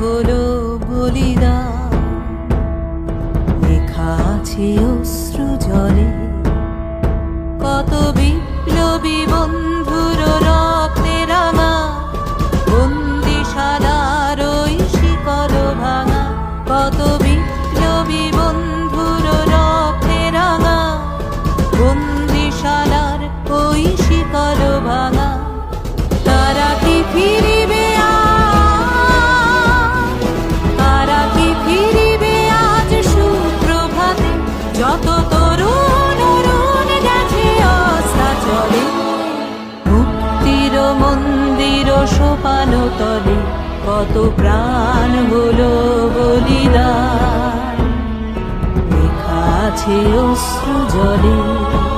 হলো বলিদা। লেখা আছে অশ্রু জলে। কত বিপ্লবী বন্ধুর রক্তে রাঙা। বন্দিশালার ওই শিকল ভাঙা কত মন্দির কত প্রাণ হলো বলিদান? লেখা আছে অশ্রু জলে